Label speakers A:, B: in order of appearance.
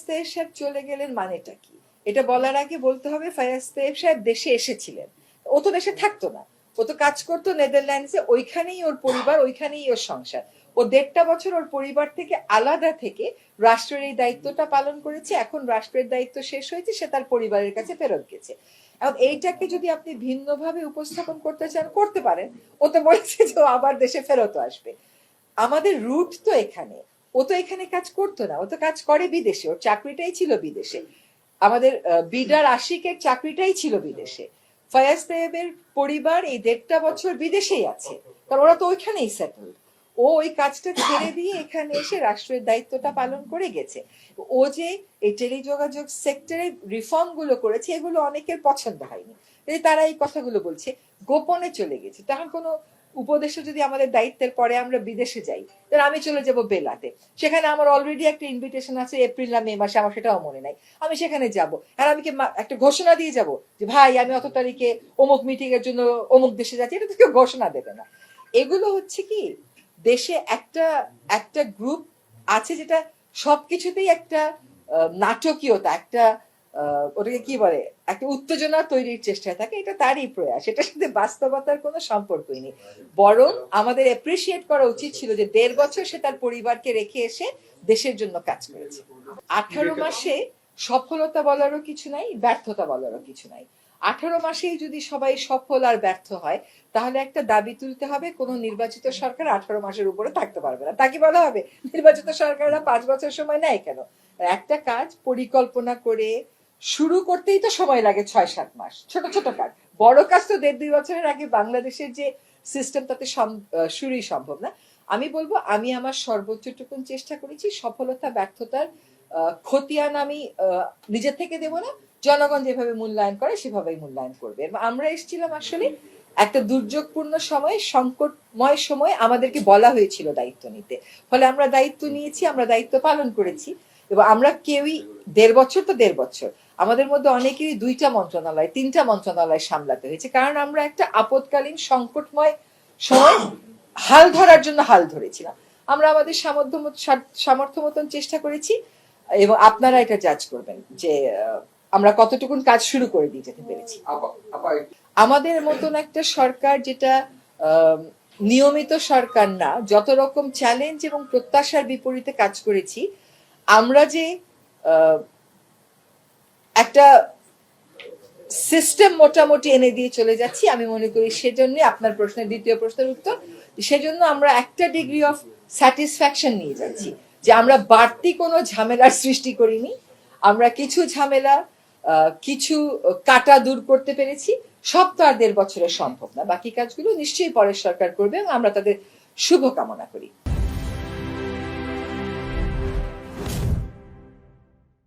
A: সাহেব চলে গেলেন মানেটা কি? এটা বলার আগে বলতে হবে ফায়াজ সাহেব দেশে এসেছিলেন। ও তো দেশে থাকতো না। ও তো কাজ করতো নেদারল্যান্ডসে, ওইখানেই ওর পরিবার, ওইখানেই ওর সংসার। ও দেড়টা বছর ওর পরিবার থেকে আলাদা থেকে রাষ্ট্রের এই দায়িত্বটা পালন করেছে। এখন রাষ্ট্রের দায়িত্ব শেষ হয়েছে, সে তার পরিবারের কাছে ফেরত গেছে। এখন এইটাকে যদি আপনি ভিন্নভাবে উপস্থাপন করতে চান, করতে পারেন। ও তো বলছে যে আবার দেশে ফেরত আসবে। আমাদের রুট তো এখানে। ও তো এখানে কাজ করতো না, ও তো কাজ করে বিদেশে, ওর চাকরিটাই ছিল বিদেশে। আমাদের বিডার আশিকের চাকরিটাই ছিল বিদেশে। ফয়াজ তাইবের পরিবার এই দেড়টা বছর বিদেশেই আছে, কারণ ওরা তো ওইখানেই সেটেল ও ওই কাজটা ছেড়ে দিয়ে এখানে এসে রাষ্ট্রের দায়িত্বটা পালন করে গেছে। ও যে এই টেলিযোগাযোগ সেক্টরে রিফর্মগুলো করেছে, এগুলো অনেকের পছন্দ হয়নি। তারা এই কথাগুলো বলছে, গোপনে চলে গেছে। তখন কোনো উপদেশে যদি আমাদের দায়িত্বের পরে আমরা বিদেশে যাই, তাহলে আমি চলে যাব বেলাতে। সেখানে আমার অলরেডি একটা ইনভিটেশন আছে এপ্রিল না মে মাসে, আমার সেটাও মনে নাই। আমি সেখানে যাব। আর আমি কি একটা ঘোষণা দিয়ে যাব যে, ভাই, আমি অত তারিখে অমুক মিটিং এর জন্য অমুক দেশে যাচ্ছি। এটা তো কেউ ঘোষণা দেবে না। এগুলো হচ্ছে কি, দেশে একটা একটা গ্রুপ আছে যেটা সবকিছুতেই একটা নাটকীয়তা, একটা ওটাকে কি বলে? একটা উত্তেজনা তৈরির চেষ্টায় থাকে এটা তারই প্রয়াস। এটার সাথে বাস্তবতার কোনো সম্পর্কই নেই। বরং আমাদের অ্যাপ্রিসিয়েট করা উচিত ছিল যে দেড় বছর সে তার পরিবারকে রেখে এসে দেশের জন্য কাজ করেছে। আঠারো মাসে সফলতা বলারও কিছু নাই ব্যর্থতা বলারও কিছু নাই। আঠারো মাসেই যদি সবাই সফল আর ব্যর্থ হয় তাহলে একটা দাবি তুলতে হবে কোন নির্বাচিত সরকার আঠারো মাসের উপরে থাকতে পারবে না। তাকে বলা হবে নির্বাচিত সরকাররা পাঁচ বছর সময় নেয় কেন? একটা কাজ পরিকল্পনা করে শুরু করতেই তো সময় লাগে ছয়, সাত মাস। ছোট ছোট কাজ। বড় কাজ তো দেড়, দুই বছরের আগে বাংলাদেশের যে সিস্টেম তাতে শুরুই সম্ভব না। আমি বলব, আমি আমার সর্বোচ্চটুকুন চেষ্টা করেছি সফলতা, ব্যর্থতার খতিয়ান আমি নিজে থেকে দেব না। জনগণ যেভাবে মূল্যায়ন করে, সেভাবেই মূল্যায়ন করবে। আমরা এসেছিলাম আসলে একটা দুর্যোগপূর্ণ সময়, সংকটময় সময় আমাদেরকে বলা হয়েছিল দায়িত্ব নিতে। ফলে আমরা দায়িত্ব নিয়েছি, আমরা দায়িত্ব পালন করেছি। এবং আমরা কেউই, দেড় বছর তো দেড় বছর। আমাদের মধ্যে অনেকেরই দুইটা মন্ত্রণালয় তিনটা মন্ত্রণালয় সামলাতে হয়েছে। কারণ আমরা একটা আপদকালীন সংকটময় সময় হাল ধরার জন্য হাল ধরেছিলাম। আমরা আমাদের সামর্থ্য সামর্থ্য মতন চেষ্টা করেছি এবং আপনারা এটা জাজ করবেন যে আমরা কতটুকুন কাজ শুরু করে দিয়ে যেতে পেরেছি। আমাদের মতন একটা সরকার যেটা নিয়মিত সরকার না যত রকম চ্যালেঞ্জ এবং প্রত্যাশার বিপরীতে কাজ করেছি আমরা যে একটা সিস্টেম মোটামুটি এনে দিয়ে চলে যাচ্ছি। আমি মনে করি সেজন্য আপনার প্রশ্নের দ্বিতীয় প্রশ্নের উত্তর। সেজন্য আমরা একটা ডিগ্রি অফ স্যাটিসফ্যাকশন নিয়ে যাচ্ছি। যে আমরা বাড়তি কোনো ঝামেলার সৃষ্টি করিনি। আমরা কিছু ঝামেলা কিছু কাটা দূর করতে পেরেছি। সব তো আর দেড় বছরে সম্ভব না। বাকি কাজগুলো নিশ্চয়ই পরের সরকার করবে এবং আমরা তাদের শুভ কামনা করি।